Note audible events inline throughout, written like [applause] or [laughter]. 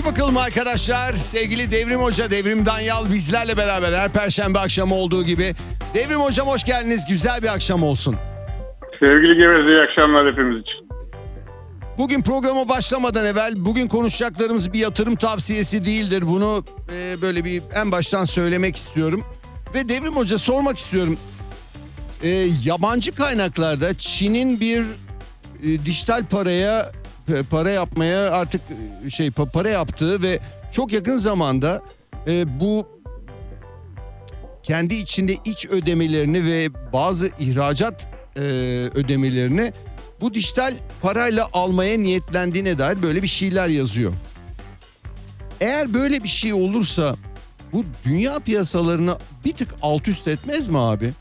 Peki bakalım arkadaşlar. Sevgili Devrim Hoca, Devrim Danyal bizlerle beraber her perşembe akşamı olduğu gibi. Devrim Hocam hoş geldiniz. Güzel bir akşam olsun. Sevgili Geveze iyi akşamlar hepimiz için. Bugün programa başlamadan evvel bugün konuşacaklarımız bir yatırım tavsiyesi değildir. Bunu e, böyle bir en baştan söylemek istiyorum. Ve Devrim Hoca sormak istiyorum. E, yabancı kaynaklarda Çin'in bir e, dijital paraya para yapmaya artık e, şey pa- para yaptığı ve çok yakın zamanda e, bu kendi içinde iç ödemelerini ve bazı ihracat e, ödemelerini bu dijital parayla almaya niyetlendiğine dair böyle bir şeyler yazıyor. Eğer böyle bir şey olursa bu dünya piyasalarını bir tık alt üst etmez mi abi?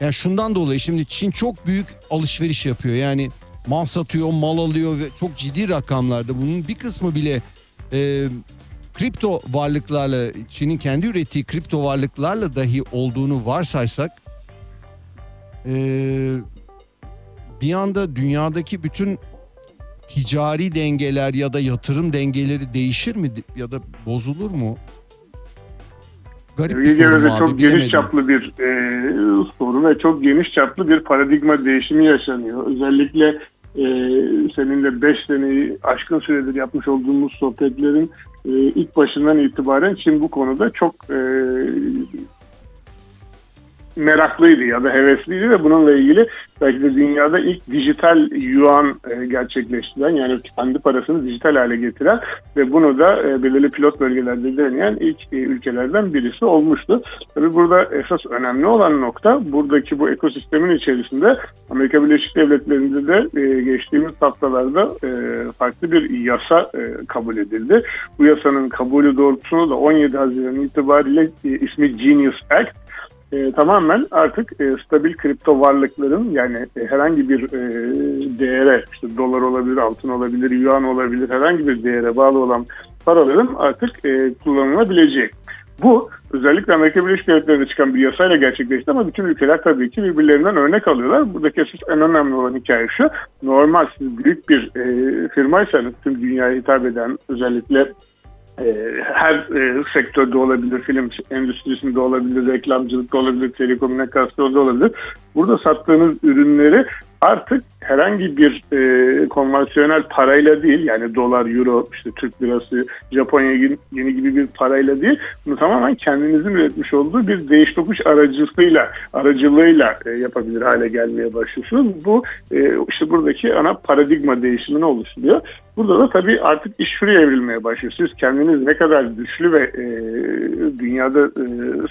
Yani şundan dolayı şimdi Çin çok büyük alışveriş yapıyor. Yani mal satıyor, mal alıyor ve çok ciddi rakamlarda. Bunun bir kısmı bile e, kripto varlıklarla, Çin'in kendi ürettiği kripto varlıklarla dahi olduğunu varsaysak e, bir anda dünyadaki bütün ticari dengeler ya da yatırım dengeleri değişir mi ya da bozulur mu? Garip bir Sevgili soru Geveze abi, çok bilemedim. geniş çaplı bir e, soru ve çok geniş çaplı bir paradigma değişimi yaşanıyor. Özellikle e, seninle 5 seneyi aşkın süredir yapmış olduğumuz sohbetlerin e, ilk başından itibaren Çin bu konuda çok e, meraklıydı ya da hevesliydi ve bununla ilgili belki de dünyada ilk dijital yuan e, gerçekleştiren yani kendi parasını dijital hale getiren ve bunu da e, belirli pilot bölgelerde deneyen ilk e, ülkelerden birisi olmuştu. Tabii burada esas önemli olan nokta buradaki bu ekosistemin içerisinde Amerika Birleşik Devletleri'nde de geçtiğimiz haftalarda farklı bir yasa kabul edildi. Bu yasanın kabulü doğrultusunda da 17 Haziran itibariyle ismi Genius Act e, tamamen artık e, stabil kripto varlıkların yani e, herhangi bir e, değere işte dolar olabilir, altın olabilir, yuan olabilir herhangi bir değere bağlı olan paraların artık e, kullanılabileceği. Bu özellikle Amerika Birleşik Devletleri'nde çıkan bir yasayla gerçekleşti ama bütün ülkeler tabii ki birbirlerinden örnek alıyorlar. Buradaki esas en önemli olan hikaye şu. Normal siz büyük bir e, firmaysanız tüm dünyaya hitap eden özellikle her e, sektörde olabilir, film endüstrisinde olabilir, reklamcılıkta olabilir, telekomünikasyonda olabilir. Burada sattığınız ürünleri artık herhangi bir e, konvansiyonel parayla değil yani dolar, euro, işte Türk lirası, Japonya yeni, gibi bir parayla değil bunu tamamen kendinizin üretmiş olduğu bir değiş tokuş aracısıyla, aracılığıyla e, yapabilir hale gelmeye başlıyorsunuz. Bu e, işte buradaki ana paradigma değişimini oluşturuyor. Burada da tabii artık iş şuraya evrilmeye başlıyor. Siz kendiniz ne kadar güçlü ve e, dünyada e,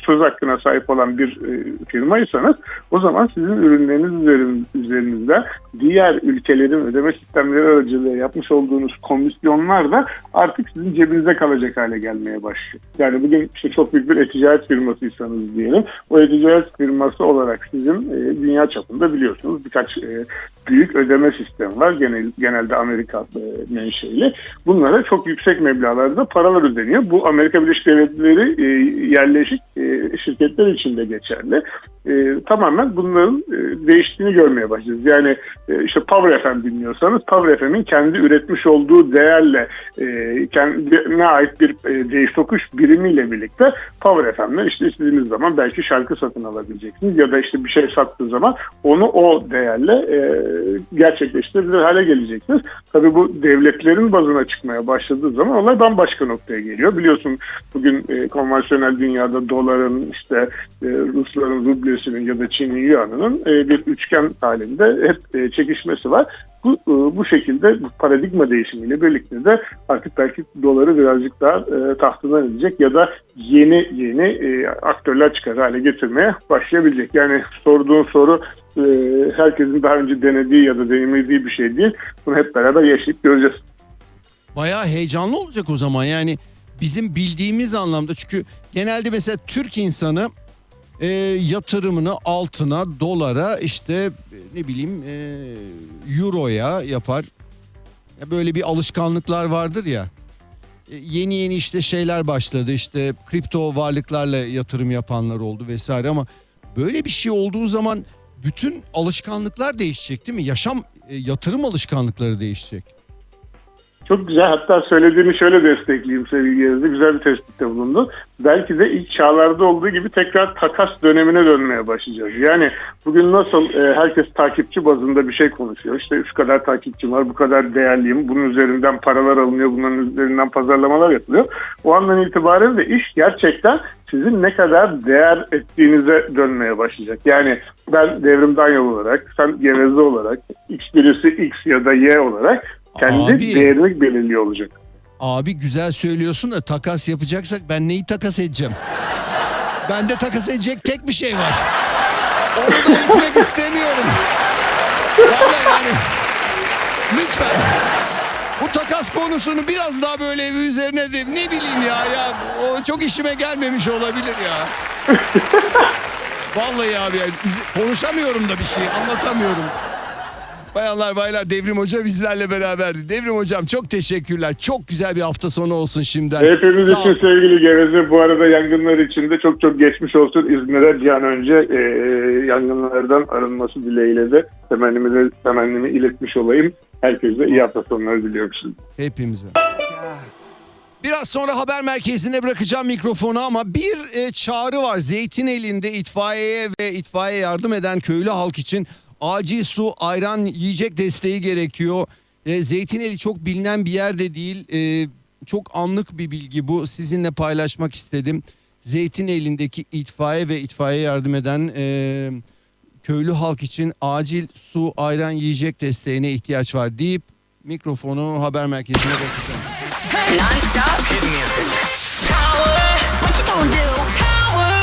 söz hakkına sahip olan bir e, firmaysanız o zaman sizin ürünleriniz üzerin, üzerinizde diğer ülkelerin ödeme sistemleri aracılığıyla yapmış olduğunuz komisyonlar da artık sizin cebinize kalacak hale gelmeye başlıyor. Yani bugün işte çok büyük bir e-ticaret firmasıysanız diyelim. O e-ticaret firması olarak sizin e, dünya çapında biliyorsunuz birkaç e, büyük ödeme sistemi var. Genel, genelde Amerika e, menşeli. Bunlara çok yüksek meblağlarda paralar ödeniyor. Bu Amerika Birleşik Devletleri e, yerleşik e, şirketler için de geçerli. E, tamamen bunların e, değiştiğini görmeye başlayacağız. Yani e, işte Power FM dinliyorsanız Power FM'in kendi üretmiş olduğu değerle e, kendine ait bir e, değiş tokuş birimiyle birlikte Power FM'den işte istediğiniz zaman belki şarkı satın alabileceksiniz ya da işte bir şey sattığı zaman onu o değerle e, gerçekleştirebilir hale geleceksiniz. Tabii bu devletlerin bazına çıkmaya başladığı zaman olay bambaşka noktaya geliyor. Biliyorsun bugün e, konvansiyonel dünyada doların işte e, Rusların rublesinin ya da Çin'in yuanının e, bir üçgen halinde hep e, çekişmesi var. Bu, e, bu şekilde bu paradigma değişimiyle birlikte de artık belki doları birazcık daha e, tahtından edecek ya da yeni yeni e, aktörler çıkar hale getirmeye başlayabilecek. Yani sorduğun soru e, herkesin daha önce denediği ya da deneyimlediği bir şey değil. Bunu hep beraber yaşayıp göreceğiz. Bayağı heyecanlı olacak o zaman yani bizim bildiğimiz anlamda çünkü genelde mesela Türk insanı e, yatırımını altına, dolara işte ne bileyim e, euroya yapar. Ya böyle bir alışkanlıklar vardır ya. E, yeni yeni işte şeyler başladı işte kripto varlıklarla yatırım yapanlar oldu vesaire ama böyle bir şey olduğu zaman bütün alışkanlıklar değişecek değil mi? Yaşam e, yatırım alışkanlıkları değişecek. Çok güzel. Hatta söylediğini şöyle destekleyeyim sevgili Gezdi. Güzel bir tespitte bulundu. Belki de ilk çağlarda olduğu gibi tekrar takas dönemine dönmeye başlayacağız. Yani bugün nasıl e, herkes takipçi bazında bir şey konuşuyor. İşte şu kadar takipçim var, bu kadar değerliyim. Bunun üzerinden paralar alınıyor, bunların üzerinden pazarlamalar yapılıyor. O andan itibaren de iş gerçekten sizin ne kadar değer ettiğinize dönmeye başlayacak. Yani ben Devrim Danyal olarak, sen Geveze olarak, X birisi X ya da Y olarak kendi Abi. değerini belirliyor olacak. Abi güzel söylüyorsun da takas yapacaksak ben neyi takas edeceğim? Bende takas edecek tek bir şey var. Onu da itmek [laughs] istemiyorum. Vallahi yani. Lütfen. Bu takas konusunu biraz daha böyle üzerine de ne bileyim ya ya o çok işime gelmemiş olabilir ya. [laughs] Vallahi abi yani konuşamıyorum da bir şey anlatamıyorum. Bayanlar baylar Devrim Hoca bizlerle beraberdi. Devrim Hocam çok teşekkürler. Çok güzel bir hafta sonu olsun şimdiden. Hepimiz Sağ ol. için sevgili Geveze bu arada yangınlar için de çok çok geçmiş olsun İzmir'e bir an önce e, yangınlardan arınması dileğiyle de temennimi, de, temennimi iletmiş olayım. Herkese iyi hafta sonları diliyorum şimdi. Hepimize. Biraz sonra haber merkezine bırakacağım mikrofonu ama bir e, çağrı var. Zeytin elinde itfaiyeye ve itfaiye yardım eden köylü halk için acil su, ayran, yiyecek desteği gerekiyor. E, Zeytineli çok bilinen bir yerde değil. E, çok anlık bir bilgi bu. Sizinle paylaşmak istedim. Zeytin elindeki itfaiye ve itfaiye yardım eden e, köylü halk için acil su, ayran, yiyecek desteğine ihtiyaç var deyip mikrofonu haber merkezine bırakacağım.